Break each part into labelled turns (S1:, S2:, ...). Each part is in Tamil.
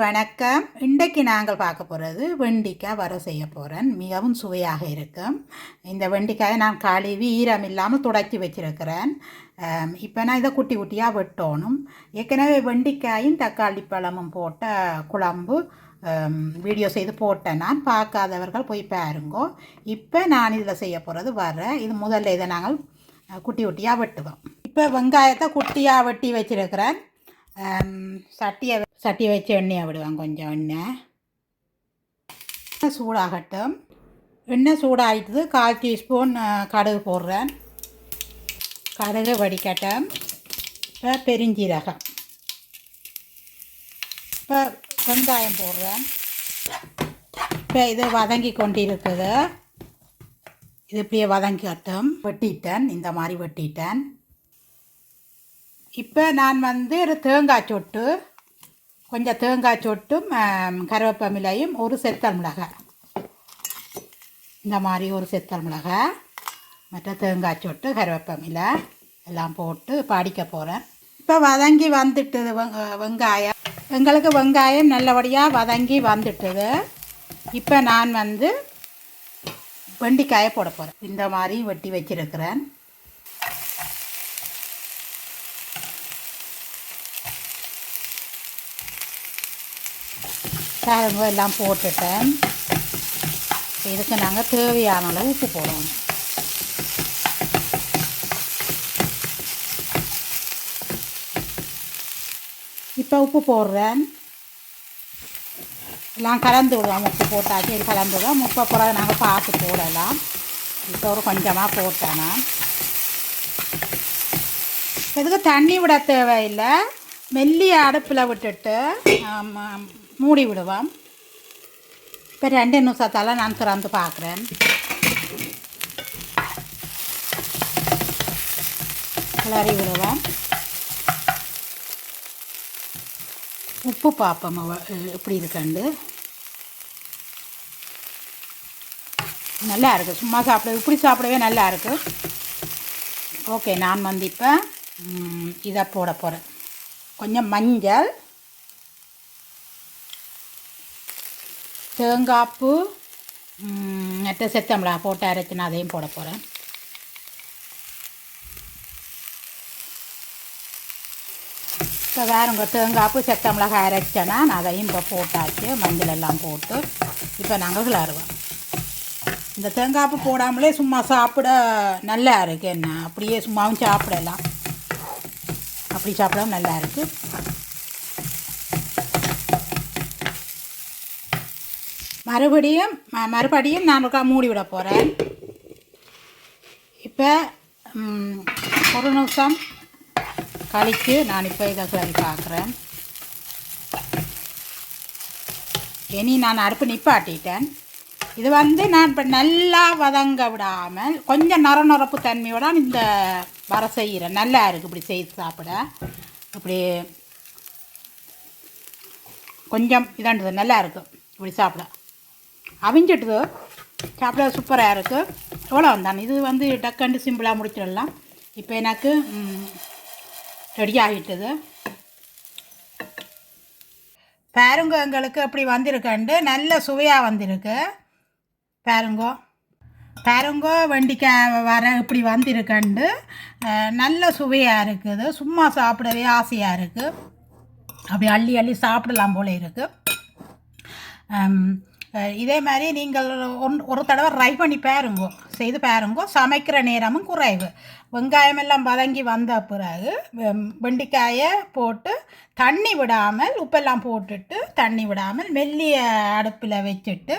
S1: வணக்கம். இன்றைக்கு நாங்கள் பார்க்க போகிறது வெண்டிக்காய் வர செய்ய போகிறேன் மிகவும் சுவையாக இருக்கும். இந்த வெண்டிக்காயை நான் கழுவி ஈரம் இல்லாமல் துடைச்சி வச்சுருக்கிறேன். இப்போ நான் இதை குட்டி குட்டியாக வெட்டணும். ஏற்கனவே வெண்டிக்காயும் தக்காளி பழமும் போட்ட குழம்பு வீடியோ செய்து போட்டேன் நான். பார்க்காதவர்கள் போய் பாருங்கோ. இப்போ நான் இதில் செய்ய போகிறது வர இது முதல்ல இதை நாங்கள் குட்டி குட்டியாக வெட்டுவோம். இப்போ வெங்காயத்தை குட்டியாக வெட்டி வச்சுருக்கிறேன். சட்டியை சட்டி வச்சு எண்ணெயை விடுவேன் கொஞ்சம் எண்ணெய். எண்ணெய் சூடாகட்டும். எண்ணெய் சூடாகிட்டது கால் டீஸ்பூன் கடுகு போடுறேன். கடுகு வடிக்கட்டும். இப்போ பெருஞ்சீரகம். இப்போ வெங்காயம் போடுறேன். இப்போ இது வதங்கி கொண்டிருக்குது. இது இப்படியே வதங்கட்டும் வெட்டிட்டேன். இந்த மாதிரி வெட்டிட்டேன். இப்போ நான் வந்து ஒரு தேங்காய் சொட்டு கொஞ்சம் தேங்காய் சொட்டும் கருவேப்பமிலையும் ஒரு செத்தல் மிளகாய். இந்த மாதிரி ஒரு செத்தல் மிளகாய் மற்ற தேங்காய் சொட்டு கருவேப்பமிலை எல்லாம் போட்டு பாடிக்க போகிறேன் இப்போ வதங்கி வந்துட்டுது வெங்க- வெங்காயம். எங்களுக்கு வெங்காயம் நல்லபடியாக வதங்கி வந்துட்டுது. இப்போ நான் வந்து வெண்டிக்காயை போட போகிறேன் இந்த மாதிரி வெட்டி வச்சிருக்கிறேன். கரும்பு எல்லாம் போட்டுட்டேன் இதுக்கு நாங்கள் தேவையான அளவு உப்பு போடுவோம் இப்போ உப்பு போடுறேன். எல்லாம் கலந்து விடுவோம். உப்பு போட்டாச்சு இது கலந்து விடுவோம். உப்பை பிறகு நாங்கள் பார்த்து போடலாம். இப்போ ஒரு கொஞ்சமாக போட்டேன் இதுக்கு தண்ணி விட தேவையில்லை. மெல்லிய அடுப்பில் விட்டுட்டு மூடி விடுவோம் இப்போ ரெண்டு நிமிஷத்தால் நான் திறந்து பார்க்குறேன். கிளறி விடுவோம் உப்பு பார்ப்போம் எப்படி இருக்கண்டு? நல்லா இருக்குது சும்மா சாப்பிட இப்படி சாப்பிடவே நல்லா இருக்குது ஓகே நான் வந்து இப்போ இதை போட போகிறேன் கொஞ்சம் மஞ்சள். தேங்காய்ப்பு ம், நெட்ட செத்தமிளா போட்டு அரைச்சினா நான் அதையும் போட போகிறேன் இப்போ வேறுங்க தேங்காய்ப்பு செத்த மிளகாய் அரைச்சேன்னா நான் அதையும் இப்போ போட்டாச்சு மஞ்சள் எல்லாம் போட்டு இப்போ நாங்கள் கிளறுவோம். இந்த தேங்காய்ப்பு போடாமலே சும்மா சாப்பிட நல்லா இருக்குது என்ன? அப்படியே சும்மாவும் சாப்பிடலாம். அப்படி சாப்பிடாம நல்லா இருக்குது மறுபடியும் ம- மறுபடியும் நான் ஒருக்கா மூடிவிட போகிறேன் இப்போ ஒரு நிமிஷம் கழித்து நான் இப்போ இதை கிளறி பார்க்குறேன் இனி நான் அடுப்பு நிப்பாட்டிட்டேன். இது வந்து நான் இப்போ நல்லா வதங்க விடாமல் கொஞ்சம் நர நரப்பு தன்மையோட இந்த வர செய்கிறேன் நல்லா இருக்குது இப்படி செய்து சாப்பிட. இப்படி கொஞ்சம் இதாண்டது நல்லா இருக்கும் இப்படி சாப்பிட. அவிஞ்சிட்டுது. சாப்பிட சூப்பராக இருக்குது எவ்வளோ வந்தான் இது வந்து டக்குன்னு சிம்பிளாக முடிச்சிடலாம். இப்போ எனக்கு ரெடி ஆகிட்டுது. பாருங்க எங்களுக்கு அப்படி வந்திருக்கண்டு நல்ல சுவையாக வந்திருக்கு. பாருங்கோ. பேருங்கோ வெண்டிக்காய் வர இப்படி வந்திருக்கண்டு நல்ல சுவையாக இருக்குது. சும்மா சாப்பிடவே ஆசையாக இருக்குது அப்படி அள்ளி அள்ளி சாப்பிடலாம் போல இருக்குது இதே மாதிரி நீங்கள் ஒன் ஒரு தடவை ட்ரை பண்ணி பாருங்கோ செய்து பாருங்கோ சமைக்கிற நேரமும் குறைவு. வெங்காயம் எல்லாம் வதங்கி வந்த பிறகு வெண்டிக்காயை போட்டு தண்ணி விடாமல் உப்பெல்லாம் போட்டுட்டு தண்ணி விடாமல் மெல்லிய அடுப்பில் வச்சுட்டு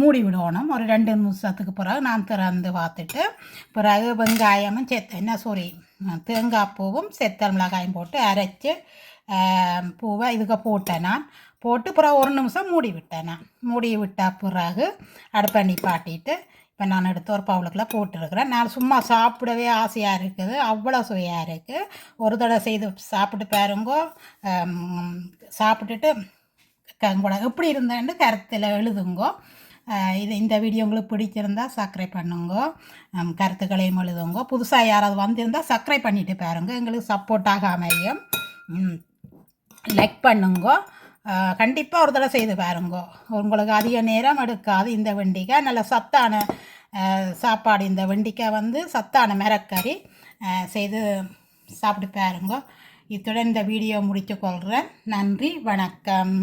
S1: மூடி விடணும். ஒரு ரெண்டு நிமிஷத்துக்கு பிறகு நான் திறந்து பார்த்துட்டு பிறகு வெங்காயமும் செத்த என்ன சாரி தேங்காய் பூவும் செத்தல் மிளகாயும் போட்டு அரைச்சி பூவை இதுக்கு போட்டேன் நான். போட்டு பிறகு ஒரு நிமிஷம் மூடி விட்டேன் நான். மூடி விட்டால் பிறகு அடுப்பை நிப்பாட்டிட்டு இப்போ நான் எடுத்து ஒரு பவுலுக்குள்ள போட்டுருக்குறேன். நான் சும்மா சாப்பிடவே ஆசையாக இருக்குது. அவ்வளோ சுவையாக இருக்குது ஒரு தடவை செய்து சாப்பிட்டு பாருங்கோ. சாப்பிட்டுட்டு க- எப்படி இருந்தேன்னு கருத்தில் எழுதுங்கோ. இது இந்த வீடியோ உங்களுக்கு பிடிச்சிருந்தா சப்ஸ்கிரைப் பண்ணுங்க. கருத்துக்களையும் எழுதுங்க. புதுசாக யாராவது வந்திருந்தால் சப்ஸ்கிரைப் பண்ணிவிட்டு பாருங்க. எங்களுக்கு சப்போர்ட்டாக அமையும் லைக் பண்ணுங்க. கண்டிப்பாக ஒரு தடவை செய்து பாருங்கோ. உங்களுக்கு அதிக நேரம் எடுக்காது இந்த வெண்டிக்காய் நல்ல சத்தான சாப்பாடு இந்த வெண்டிக்காய் வந்து சத்தான மிரக்கறி செய்து சாப்பிட்டு பாருங்க. இத்துடன் இந்த வீடியோ முடித்துக்கொள்கிறேன் நன்றி வணக்கம்.